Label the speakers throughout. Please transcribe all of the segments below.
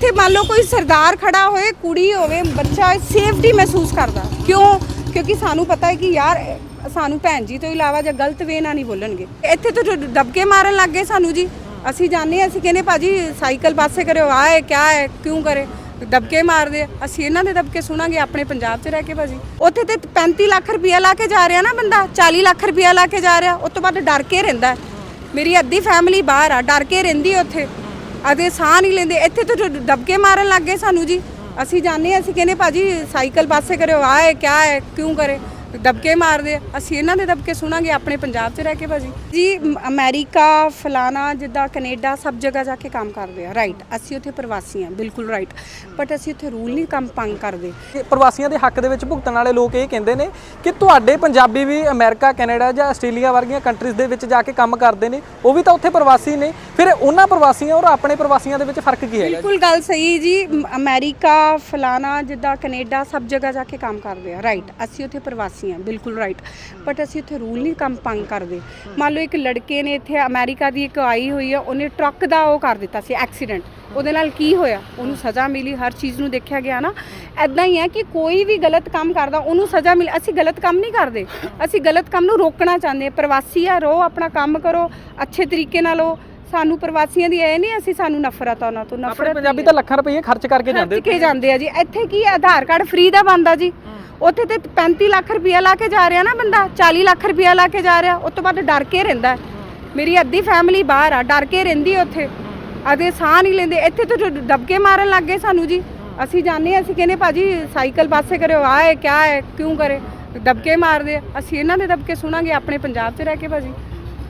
Speaker 1: ਇੱਥੇ ਮੰਨ ਲਓ ਕੋਈ ਸਰਦਾਰ ਖੜਾ ਹੋਏ ਕੁੜੀ ਹੋਵੇ ਬੱਚਾ ਸੇਫਟੀ ਮਹਿਸੂਸ ਕਰਦਾ। ਕਿਉਂ? ਕਿਉਂਕਿ ਸਾਨੂੰ ਪਤਾ ਹੈ ਕਿ ਯਾਰ ਸਾਨੂੰ ਭੈਣ ਜੀ ਤੋਂ ਇਲਾਵਾ ਜਾਂ ਗਲਤ ਵੇ ਨਾ ਨਹੀਂ ਬੋਲਣਗੇ। ਇੱਥੇ ਤਾਂ ਦਬਕੇ ਮਾਰਨ ਲੱਗ ਗਏ ਸਾਨੂੰ ਜੀ। ਅਸੀਂ ਜਾਣਦੇ ਹਾਂ, ਅਸੀਂ ਕਹਿੰਦੇ ਭਾਜੀ ਸਾਈਕਲ ਪਾਸੇ ਕਰਿਓ ਆ ਹੈ ਕਿਆ ਹੈ ਕਿਉਂ ਕਰੇ? ਦਬਕੇ ਮਾਰਦੇ ਆ। ਅਸੀਂ ਇਹਨਾਂ ਦੇ ਦਬਕੇ ਸੁਣਾਂਗੇ ਆਪਣੇ ਪੰਜਾਬ 'ਚ ਰਹਿ ਕੇ ਭਾਜੀ। ਉੱਥੇ ਤੇ 35 ਲੱਖ ਰੁਪਇਆ ਲਾ ਕੇ ਜਾ ਰਿਹਾ ਨਾ ਬੰਦਾ 40 ਲੱਖ ਰੁਪਇਆ ਲਾ ਕੇ ਜਾ ਰਿਹਾ ਉਸ ਤੋਂ ਬਾਅਦ ਡਰ ਕੇ ਰਹਿੰਦਾ। ਮੇਰੀ ਅੱਧੀ ਫੈਮਿਲੀ ਬਾਹਰ ਆ ਡਰ ਕੇ ਰਹਿੰਦੀ ਉੱਥੇ। ਅਦੇ ਸਾਹ ਨਹੀਂ ਲੈਂਦੇ। ਇੱਥੇ ਤਾਂ ਦਬਕੇ ਮਾਰਨ ਲੱਗ ਗਏ ਸਾਨੂੰ ਜੀ। ਅਸੀਂ ਜਾਣਦੇ ਹਾਂ, ਅਸੀਂ ਕਹਿੰਦੇ ਭਾਜੀ ਸਾਈਕਲ ਪਾਸੇ ਕਰਿਓ ਆਏ ਕਿਆ ਹੈ ਕਿਉਂ ਕਰੇ? ਦਬਕੇ ਮਾਰਦੇ ਆ। ਅਸੀਂ ਇਹਨਾਂ ਦੇ ਦਬਕੇ ਸੁਣਾਂਗੇ ਆਪਣੇ ਪੰਜਾਬ 'ਚ ਰਹਿ ਕੇ ਭਾਜੀ। ਜੀ ਅਮਰੀਕਾ ਫਲਾਣਾ ਜਿੱਦਾਂ ਕੈਨੇਡਾ ਸਭ ਜਗ੍ਹਾ ਜਾ ਕੇ ਕੰਮ ਕਰਦੇ ਆ। ਰਾਈਟ ਅਸੀਂ ਉੱਥੇ ਪ੍ਰਵਾਸੀ ਆ ਬਿਲਕੁਲ ਰਾਈਟ ਬਟ ਅਸੀਂ ਉੱਥੇ ਰੂਲ ਨਹੀਂ ਕੰਮ ਪੰਗ ਕਰਦੇ।
Speaker 2: ਪ੍ਰਵਾਸੀਆਂ ਦੇ ਹੱਕ ਦੇ ਵਿੱਚ ਭੁਗਤਣ ਵਾਲੇ ਲੋਕ ਇਹ ਕਹਿੰਦੇ ਨੇ ਕਿ ਤੁਹਾਡੇ ਪੰਜਾਬੀ ਵੀ ਅਮਰੀਕਾ ਕੈਨੇਡਾ ਜਾਂ ਆਸਟ੍ਰੇਲੀਆ ਵਰਗੀਆਂ ਕੰਟਰੀਜ਼ ਦੇ ਵਿੱਚ ਜਾ ਕੇ ਕੰਮ ਕਰਦੇ ਨੇ ਉਹ ਵੀ ਤਾਂ ਉੱਥੇ ਪ੍ਰਵਾਸੀ ਨੇ। ਫਿਰ ਉਹਨਾਂ ਪ੍ਰਵਾਸੀਆਂ ਔਰ ਆਪਣੇ ਪ੍ਰਵਾਸੀਆਂ ਦੇ ਵਿੱਚ ਫ਼ਰਕ ਕੀ ਹੈਗਾ
Speaker 1: ਬਿਲਕੁਲ ਗੱਲ ਸਹੀ ਜੀ। ਅਮਰੀਕਾ ਫਲਾਣਾ ਜਿੱਦਾਂ ਕੈਨੇਡਾ ਸਭ ਜਗ੍ਹਾ ਜਾ ਕੇ ਕੰਮ ਕਰਦੇ ਆ। ਰਾਈਟ ਅਸੀਂ ਉੱਥੇ ਪ੍ਰਵਾਸੀ ਆ ਬਿਲਕੁਲ ਰਾਈਟ ਬਟ ਅਸੀਂ ਉੱਥੇ ਰੂਲ ਨਹੀਂ ਕੰਮ ਪੰਗ ਕਰਦੇ। ਮੰਨ ਲਓ ਇੱਕ ਲੜਕੇ ਨੇ ਇੱਥੇ ਅਮਰੀਕਾ ਦੀ ਇੱਕ ਆਈ ਹੋਈ ਆ ਉਹਨੇ ਟਰੱਕ ਦਾ ਉਹ ਕਰ ਦਿੱਤਾ ਸੀ ਐਕਸੀਡੈਂਟ ਉਹਦੇ ਨਾਲ ਕੀ ਹੋਇਆ? ਉਹਨੂੰ ਸਜ਼ਾ ਮਿਲੀ ਹਰ ਚੀਜ਼ ਨੂੰ ਦੇਖਿਆ ਗਿਆ ਨਾ। ਐਦਾਂ ਹੀ ਹੈ ਕਿ ਕੋਈ ਵੀ ਗਲਤ ਕੰਮ ਕਰਦਾ ਉਹਨੂੰ ਸਜ਼ਾ ਮਿਲ ਅਸੀਂ ਗਲਤ ਕੰਮ ਨਹੀਂ ਕਰਦੇ। ਅਸੀਂ ਗਲਤ ਕੰਮ ਨੂੰ ਰੋਕਣਾ ਚਾਹੁੰਦੇ ਹਾਂ। ਪ੍ਰਵਾਸੀ ਆ ਰਹੋ ਆਪਣਾ ਕੰਮ ਕਰੋ ਅੱਛੇ ਤਰੀਕੇ ਨਾਲ ਹੋ ਸਾਨੂੰ ਪ੍ਰਵਾਸੀਆਂ ਦੀ ਇਹ ਨਹੀਂ ਅਸੀਂ ਸਾਨੂੰ ਨਫ਼ਰਤ ਆ ਉਹਨਾਂ ਤੋਂ ਨਫ਼ਰਤ
Speaker 2: ਪੰਜਾਬੀ ਤਾਂ ਲੱਖਾਂ ਰੁਪਏ ਖਰਚ ਕਰਕੇ ਜਾਂਦੇ
Speaker 1: ਕੇ ਜਾਂਦੇ ਆ ਜੀ। ਇੱਥੇ ਕੀ ਹੈ, ਆਧਾਰ ਕਾਰਡ ਫ੍ਰੀ ਦਾ ਬੰਦਾ ਜੀ? ਉੱਥੇ ਤੇ 35 ਲੱਖ ਰੁਪਇਆ ਲਾ ਕੇ ਜਾ ਰਿਹਾ ਨਾ ਬੰਦਾ 40 ਲੱਖ ਰੁਪਇਆ ਲਾ ਕੇ ਜਾ ਰਿਹਾ ਉਸ ਤੋਂ ਬਾਅਦ ਡਰ ਕੇ ਰਹਿੰਦਾ। ਮੇਰੀ ਅੱਧੀ ਫੈਮਿਲੀ ਬਾਹਰ ਆ ਡਰ ਕੇ ਰਹਿੰਦੀ ਉੱਥੇ। ਅਦੇ ਸਾਹ ਨਹੀਂ ਲੈਂਦੇ ਇੱਥੇ ਤਾਂ ਜੋ ਦਬਕੇ ਮਾਰਨ ਲੱਗ ਗਏ ਸਾਨੂੰ ਜੀ। ਅਸੀਂ ਜਾਣਦੇ ਅਸੀਂ ਕਹਿੰਦੇ ਭਾਜੀ ਸਾਈਕਲ ਪਾਸੇ ਕਰਿਓ ਆ ਹੈ ਕਿਆ ਹੈ ਕਿਉਂ ਕਰੇ? ਦਬਕੇ ਮਾਰਦੇ। ਅਸੀਂ ਇਹਨਾਂ ਦੇ ਦਬਕੇ ਸੁਣਾਂਗੇ ਆਪਣੇ ਪੰਜਾਬ 'ਚ ਰਹਿ ਕੇ ਭਾਜੀ।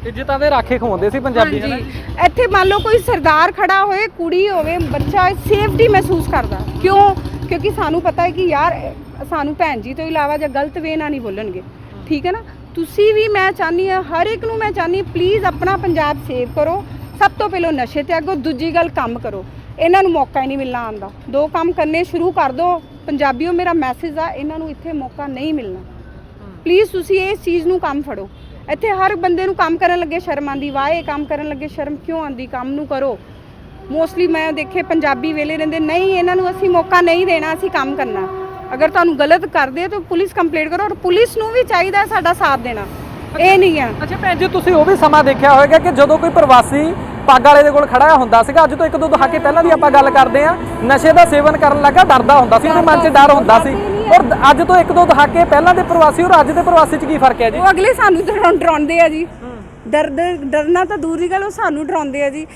Speaker 2: ਇੱਜ਼ਤਾਂ ਦੇ ਰਾਖੇ ਖਵਾਉਂਦੇ ਸੀ ਪੰਜਾਬੀ
Speaker 1: ਹਾਂਜੀ। ਇੱਥੇ ਮੰਨ ਲਓ ਕੋਈ ਸਰਦਾਰ ਖੜਾ ਹੋਏ ਕੁੜੀ ਹੋਵੇ ਬੱਚਾ ਸੇਫਟੀ ਮਹਿਸੂਸ ਕਰਦਾ। ਕਿਉਂ? ਕਿਉਂਕਿ ਸਾਨੂੰ ਪਤਾ ਹੈ ਕਿ ਯਾਰ, ਸਾਨੂੰ ਭੈਣ ਜੀ ਤੋਂ ਇਲਾਵਾ ਜਾਂ ਗਲਤ ਵੇ ਨਾਲ ਨਹੀਂ ਬੋਲਣਗੇ। ਠੀਕ ਹੈ ਨਾ? ਤੁਸੀਂ ਵੀ ਮੈਂ ਚਾਹਨੀ ਆ ਹਰ ਇੱਕ ਨੂੰ ਮੈਂ ਚਾਹਨੀ ਪਲੀਜ਼ ਆਪਣਾ ਪੰਜਾਬ ਸੇਵ ਕਰੋ। ਸਭ ਤੋਂ ਪਹਿਲਾਂ ਨਸ਼ੇ ਤੇ ਅੱਗੋਂ ਦੂਜੀ ਗੱਲ ਕੰਮ ਕਰੋ। ਇਹਨਾਂ ਨੂੰ ਮੌਕਾ ਹੀ ਨਹੀਂ ਮਿਲਣਾ ਆਂਦਾ ਦੋ। ਕੰਮ ਕਰਨੇ ਸ਼ੁਰੂ ਕਰ ਦਿਓ ਪੰਜਾਬੀਓ, ਮੇਰਾ ਮੈਸੇਜ ਆ, ਇਹਨਾਂ ਨੂੰ ਇੱਥੇ ਮੌਕਾ ਨਹੀਂ ਮਿਲਣਾ। ਪਲੀਜ਼ ਤੁਸੀਂ ਇਸ ਚੀਜ਼ ਨੂੰ ਕੰਮ ਫੜੋ। ਇੱਥੇ ਹਰ ਬੰਦੇ ਨੂੰ ਕੰਮ ਕਰਨ ਲੱਗੇ ਸ਼ਰਮ ਆਂਦੀ ਵਾਹ, ਇਹ ਕੰਮ ਕਰਨ ਲੱਗੇ ਸ਼ਰਮ ਕਿਉਂ ਆਂਦੀ ਕੰਮ ਨੂੰ ਕਰੋ। ਮੋਸਟਲੀ ਮੈਂ ਦੇਖੇ ਪੰਜਾਬੀ ਵੇਲੇ ਰਹਿੰਦੇ ਨਹੀਂ ਇਹਨਾਂ ਨੂੰ ਅਸੀਂ ਮੌਕਾ ਨਹੀਂ ਦੇਣਾ ਅਸੀਂ ਕੰਮ ਕਰਨਾ। ਅਗਰ ਤੁਹਾਨੂੰ ਗਲਤ ਕਰਦੇ ਤਾਂ ਪੁਲਿਸ ਕੰਪਲੇਂਟ ਕਰੋ ਔਰ ਪੁਲਿਸ ਨੂੰ ਵੀ ਚਾਹੀਦਾ ਸਾਡਾ ਸਾਥ ਦੇਣਾ। ਇਹ ਨਹੀਂ ਆ।
Speaker 2: ਅੱਛਾ ਭੈਣ ਜੀ ਤੁਸੀਂ ਉਹ ਵੀ ਸਮਾਂ ਦੇਖਿਆ ਹੋਵੇਗਾ ਕਿ ਜਦੋਂ ਕੋਈ ਪ੍ਰਵਾਸੀ ਪੱਗ ਵਾਲੇ ਦੇ ਕੋਲ ਖੜਾ ਹੁੰਦਾ ਸੀਗਾ ਅੱਜ ਤੋਂ ਇੱਕ ਦੋ ਦਹਾਕੇ ਪਹਿਲਾਂ ਦੀ ਆਪਾਂ ਗੱਲ ਕਰਦੇ ਆ ਨਸ਼ੇ ਦਾ ਸੇਵਨ ਕਰਨ ਲੱਗਾ ਡਰਦਾ ਹੁੰਦਾ ਸੀ ਉਹਦੇ ਮਨ 'ਚ ਡਰ ਹੁੰਦਾ ਸੀ। ਔਰ ਅੱਜ ਤੋਂ ਇੱਕ ਦੋ ਦਹਾਕੇ ਪਹਿਲਾਂ ਦੇ ਪ੍ਰਵਾਸੀ ਔਰ ਅੱਜ ਦੇ ਪ੍ਰਵਾਸੀ 'ਚ ਕੀ ਫ਼ਰਕ ਹੈ ਜੀ?
Speaker 1: ਉਹ ਅਗਲੇ ਸਾਨੂੰ ਡਰਾਉਂ- ਡਰਾਉਂਦੇ ਆ ਜੀ। ਡਰ- ਡਰਨਾ ਤਾਂ ਦੂਰ ਦੀ ਗੱਲ ਉਹ ਸਾਨੂੰ ਡਰਾਉਂਦੇ ਆ ਜੀ।